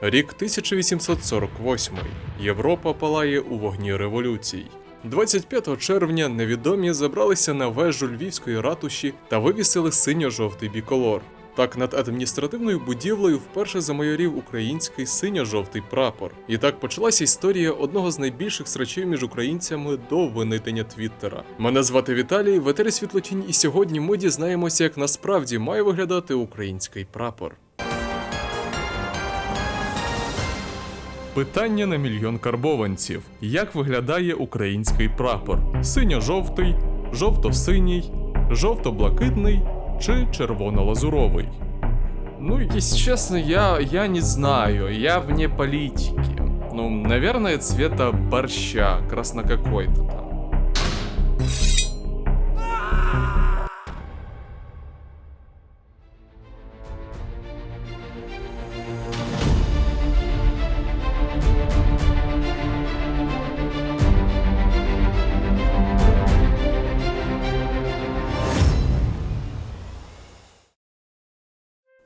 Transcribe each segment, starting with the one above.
Рік 1848. Європа палає у вогні революцій. 25 червня невідомі забралися на вежу львівської ратуші та вивісили синьо-жовтий біколор. Так над адміністративною будівлею вперше замайорів український синьо-жовтий прапор. І так почалася історія одного з найбільших срачів між українцями до винайдення Твіттера. Мене звати Віталій, в Світлотінь, і сьогодні ми дізнаємося, як насправді має виглядати український прапор. Питання на мільйон карбованців: як виглядає український прапор? Синьо-жовтий, жовто-синій, жовто-блакитний чи червоно-лазуровий? Ну, если честно, я, я не знаю, я вне политики. Ну, наверное, цвета борща, красно какой-то там.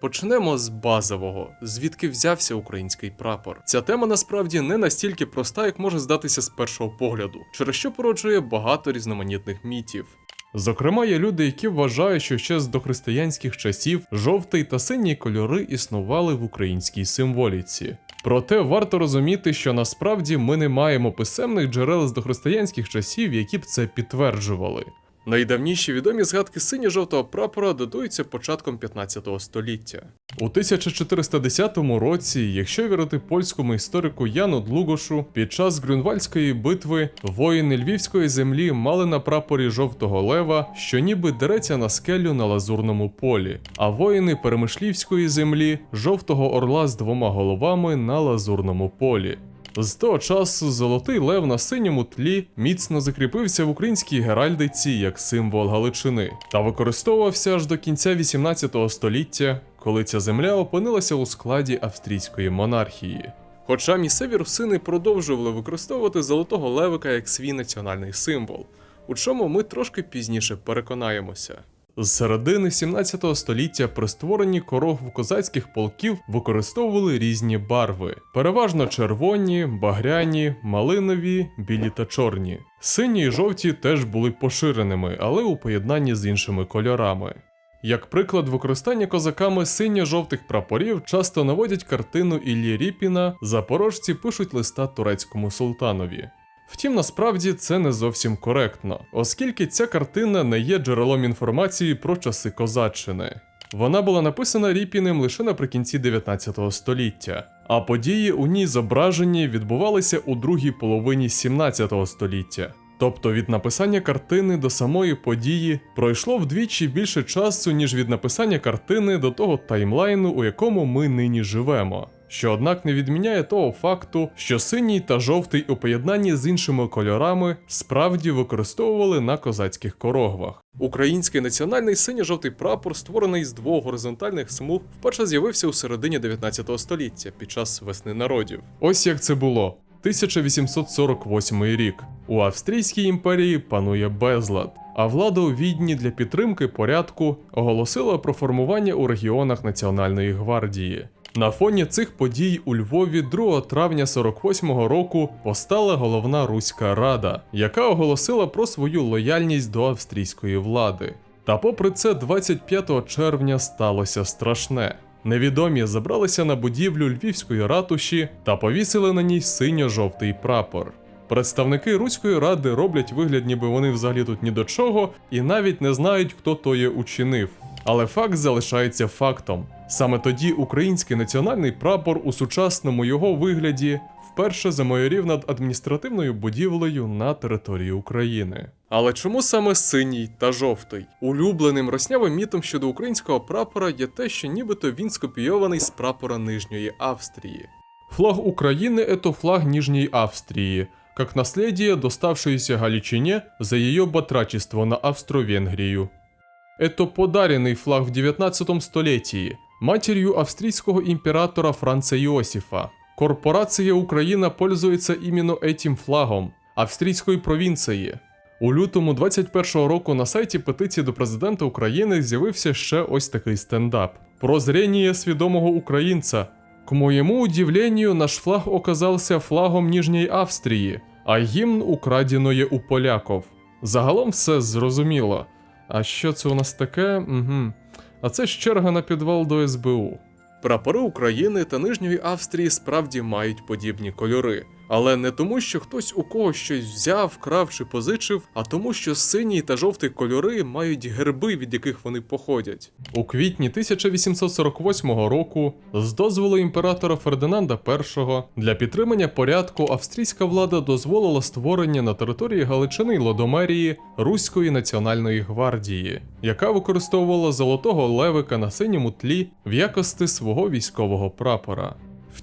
Почнемо з базового, звідки взявся український прапор. Ця тема насправді не настільки проста, як може здатися з першого погляду, через що породжує багато різноманітних мітів. Зокрема, є люди, які вважають, що ще з дохристиянських часів жовтий та синій кольори існували в українській символіці. Проте варто розуміти, що насправді ми не маємо писемних джерел з дохристиянських часів, які б це підтверджували. Найдавніші відомі згадки синьо-жовтого прапора датуються початком 15 століття. У 1410 році, якщо вірити польському історику Яну Длугошу, під час Грюнвальської битви воїни львівської землі мали на прапорі жовтого лева, що ніби дереться на скелю на лазурному полі, а воїни перемишлівської землі жовтого орла з двома головами на лазурному полі. З того часу золотий лев на синьому тлі міцно закріпився в українській геральдиці як символ Галичини та використовувався аж до кінця 18 століття, коли ця земля опинилася у складі австрійської монархії. Хоча місцеві русини продовжували використовувати золотого левика як свій національний символ, у чому ми трошки пізніше переконаємося. З середини 17 століття при створенні корогв козацьких полків використовували різні барви, переважно червоні, багряні, малинові, білі та чорні. Сині і жовті теж були поширеними, але у поєднанні з іншими кольорами. Як приклад використання козаками синьо-жовтих прапорів часто наводять картину Іллі Ріпіна Запорожці пишуть листа турецькому султанові. Втім, насправді це не зовсім коректно, оскільки ця картина не є джерелом інформації про часи козаччини. Вона була написана Ріпіним лише наприкінці 19 століття, а події у ній зображені відбувалися у другій половині 17 століття. Тобто від написання картини до самої події пройшло вдвічі більше часу, ніж від написання картини до того таймлайну, у якому ми нині живемо. Що однак не відміняє того факту, що синій та жовтий у поєднанні з іншими кольорами справді використовували на козацьких корогвах. Український національний синьо-жовтий прапор, створений з двох горизонтальних смуг, вперше з'явився у середині 19 століття під час весни народів. Ось як це було. 1848 рік. У Австрійській імперії панує безлад, а влада у відні для підтримки порядку оголосила про формування у регіонах Національної гвардії. На фоні цих подій у Львові 2 травня 48-го року постала головна Руська Рада, яка оголосила про свою лояльність до австрійської влади. Та попри це, 25 червня сталося страшне. Невідомі забралися на будівлю львівської ратуші та повісили на ній синьо-жовтий прапор. Представники Руської ради роблять вигляд, ніби вони взагалі тут ні до чого, і навіть не знають, хто то є учинив. Але факт залишається фактом. Саме тоді український національний прапор у сучасному його вигляді вперше замайорів над адміністративною будівлею на території України. Але чому саме синій та жовтий? Улюбленим роснявим мітом щодо українського прапора є те, що нібито він скопійований з прапора Нижньої Австрії. Флаг Украины – это флаг Нижней Австрии, как наследие, доставшееся Галичине за ее батрачество на Австро-Венгрию. Это подаренный флаг в 19 столетии матерью австрийского императора Франца Иосифа. Корпорация Украина пользуется именно этим флагом австрійської провінції. У лютому 21-го року на сайті петиції до президента України з'явився ще ось такий стендап. Прозріння свідомого українця. К моему удивлению, наш флаг оказався флагом Ніжньої Австрії, а гімн украденої у поляков. Загалом все зрозуміло. А що це у нас таке? Угу. А це ж черга на підвал до СБУ. Прапори України та Нижньої Австрії справді мають подібні кольори. Але не тому, що хтось у когось щось взяв, вкрав чи позичив, а тому, що синій та жовтий кольори мають герби, від яких вони походять. У квітні 1848 року, з дозволу імператора Фердинанда І, для підтримання порядку австрійська влада дозволила створення на території Галичини Лодомерії Руської національної гвардії, яка використовувала золотого левика на синьому тлі в якості свого військового прапора.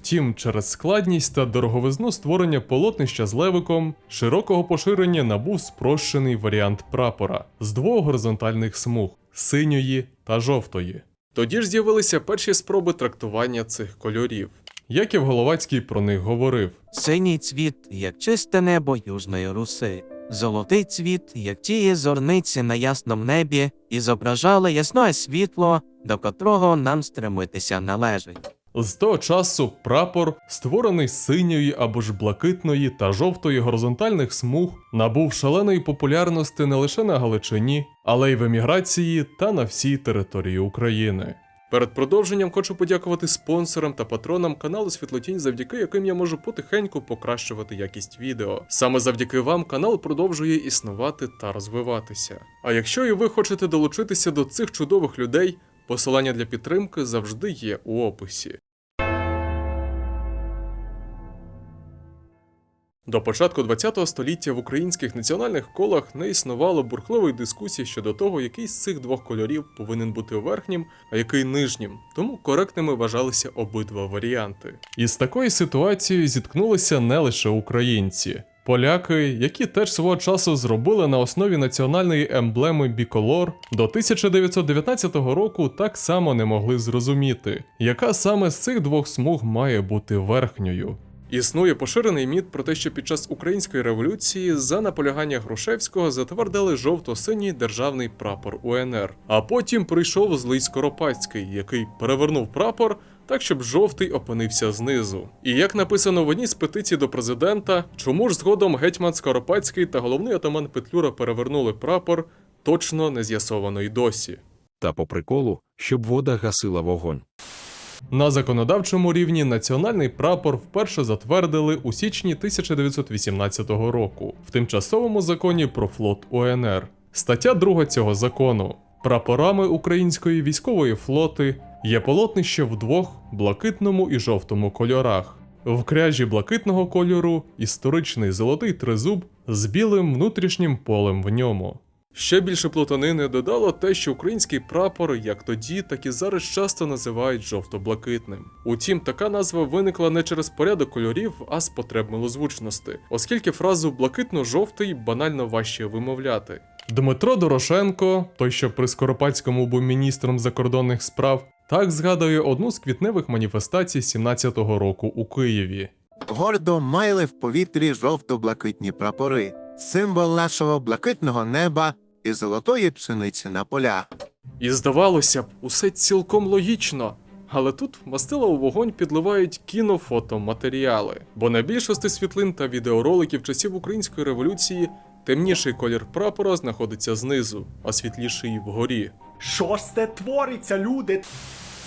Втім, через складність та дороговизну створення полотнища з левиком широкого поширення набув спрощений варіант прапора з двох горизонтальних смуг синьої та жовтої. Тоді ж з'явилися перші спроби трактування цих кольорів. Яків Головацький про них говорив: Синій цвіт, як чисте небо Южної Руси. Золотий цвіт, як тієї зорниці на ясному небі, і зображали ясне світло, до котрого нам стремитися належить. З того часу прапор, створений синьої або ж блакитної та жовтої горизонтальних смуг, набув шаленої популярності не лише на Галичині, але й в еміграції та на всій території України. Перед продовженням хочу подякувати спонсорам та патронам каналу Світлотінь, завдяки яким я можу потихеньку покращувати якість відео. Саме завдяки вам канал продовжує існувати та розвиватися. А якщо і ви хочете долучитися до цих чудових людей, посилання для підтримки завжди є у описі. До початку ХХ століття в українських національних колах не існувало бурхливої дискусії щодо того, який з цих двох кольорів повинен бути верхнім, а який нижнім, тому коректними вважалися обидва варіанти. І з такою ситуацією зіткнулися не лише українці. Поляки, які теж свого часу зробили на основі національної емблеми біколор, до 1919 року так само не могли зрозуміти, яка саме з цих двох смуг має бути верхньою. Існує поширений міт про те, що під час української революції за наполягання Грушевського затвердили жовто-синій державний прапор УНР. А потім прийшов злий Скоропадський, який перевернув прапор так, щоб жовтий опинився знизу. І як написано в одній з петицій до президента, чому ж згодом гетьман Скоропадський та головний атаман Петлюра перевернули прапор, точно не з'ясовано й досі. Та по приколу, щоб вода гасила вогонь. На законодавчому рівні національний прапор вперше затвердили у січні 1918 року в тимчасовому законі про флот УНР. Стаття 2 цього закону. Прапорами української військової флоти є полотнище в двох блакитному і жовтому кольорах. В кряжі блакитного кольору історичний золотий тризуб з білим внутрішнім полем в ньому. Ще більше плутанини додало те, що український прапор як тоді, так і зараз часто називають жовто-блакитним. Утім, така назва виникла не через порядок кольорів, а з потреб милозвучності, оскільки фразу блакитно-жовтий банально важче вимовляти. Дмитро Дорошенко, той, що при Скоропадському був міністром закордонних справ, так згадує одну з квітневих маніфестацій 17-го року у Києві. Гордо майли в повітрі жовто-блакитні прапори, символ нашого блакитного неба і золотої пшениці на поля. І здавалося б, усе цілком логічно. Але тут мастила у вогонь підливають кінофотоматеріали, бо на більшості світлин та відеороликів часів української революції темніший колір прапора знаходиться знизу, а світліший вгорі. Що ж це твориться, люди?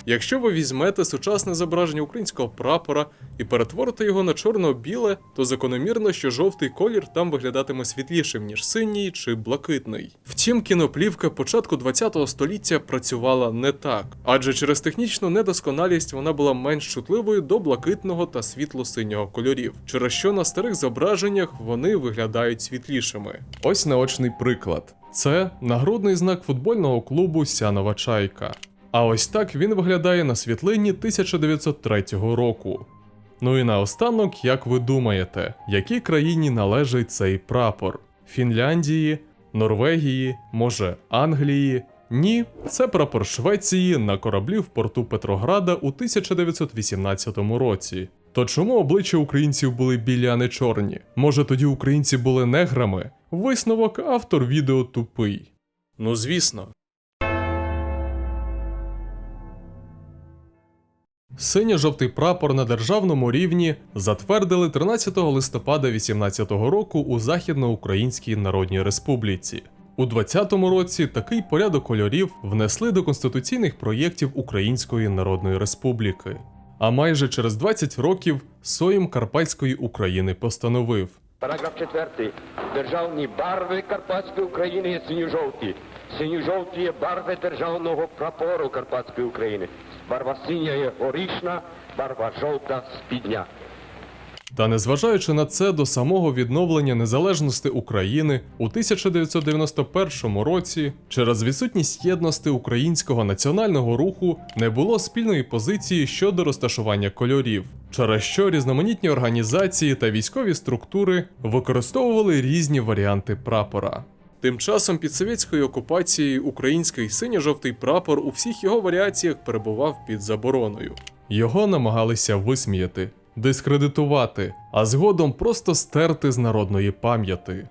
Якщо ви візьмете сучасне зображення українського прапора і перетворите його на чорно-біле, то закономірно, що жовтий колір там виглядатиме світлішим, ніж синій чи блакитний. Втім, кіноплівка початку ХХ століття працювала не так, адже через технічну недосконалість вона була менш чутливою до блакитного та світло-синього кольорів, через що на старих зображеннях вони виглядають світлішими. Ось наочний приклад. Це нагрудний знак футбольного клубу Сянова Чайка. А ось так він виглядає на світлині 1903 року. Ну і наостанок, як ви думаєте, якій країні належить цей прапор? Фінляндії, Норвегії, може Англії? Ні, це прапор Швеції на кораблі в порту Петрограда у 1918 році. То чому обличчя українців були білі, а не чорні? Може тоді українці були неграми? Висновок автор відео тупий. Ну звісно, Синьо-жовтий прапор на державному рівні затвердили 13 листопада 18-го року у Західноукраїнській Народній Республіці. У 20-му році такий порядок кольорів внесли до конституційних проєктів Української Народної Республіки. А майже через 20 років Соєм Карпатської України постановив Параграф 4. Державні барви Карпатської України є синьо-жовті. Синьо-жовті є барви державного прапору Карпатської України. Барва є горішна, барва жовта спідня. Та незважаючи на це, до самого відновлення незалежності України у 1991 році через відсутність єдності українського національного руху не було спільної позиції щодо розташування кольорів, через що різноманітні організації та військові структури використовували різні варіанти прапора. Тим часом під совєтською окупацією український синьо-жовтий прапор у всіх його варіаціях перебував під забороною. Його намагалися висміяти, дискредитувати, а згодом просто стерти з народної пам'яті.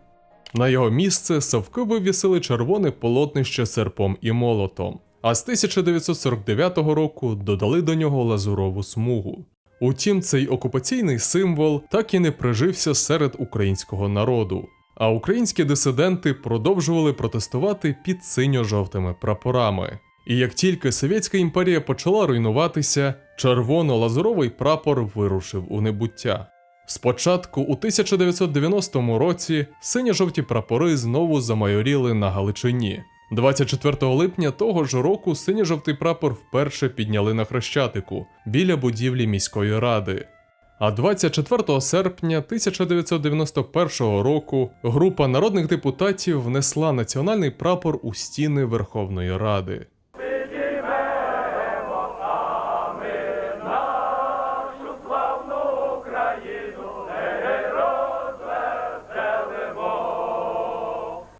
На його місце совки вивісили червоне полотнище серпом і молотом, а з 1949 року додали до нього лазурову смугу. Утім, цей окупаційний символ так і не прижився серед українського народу. А українські дисиденти продовжували протестувати під синьо-жовтими прапорами. І як тільки Совєтська імперія почала руйнуватися, червоно-лазуровий прапор вирушив у небуття. Спочатку, у 1990 році, синьо-жовті прапори знову замайоріли на Галичині. 24 липня того ж року синьо-жовтий прапор вперше підняли на Хрещатику біля будівлі міської ради. А 24 серпня 1991 року група народних депутатів внесла національний прапор у стіни Верховної Ради.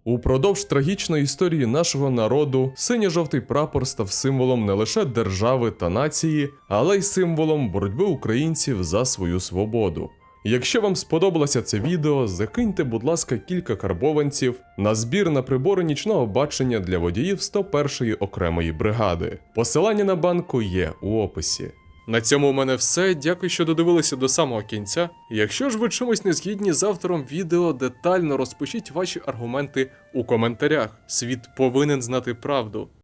Упродовж трагічної історії нашого народу синьо-жовтий прапор став символом не лише держави та нації, але й символом боротьби українців за свою свободу. Якщо вам сподобалося це відео, закиньте, будь ласка, кілька карбованців на збір на прибори нічного бачення для водіїв 101-ї окремої бригади. Посилання на банку є у описі. На цьому у мене все. Дякую, що додивилися до самого кінця. Якщо ж ви чимось не згідні з автором відео, детально розпишіть ваші аргументи у коментарях. Світ повинен знати правду.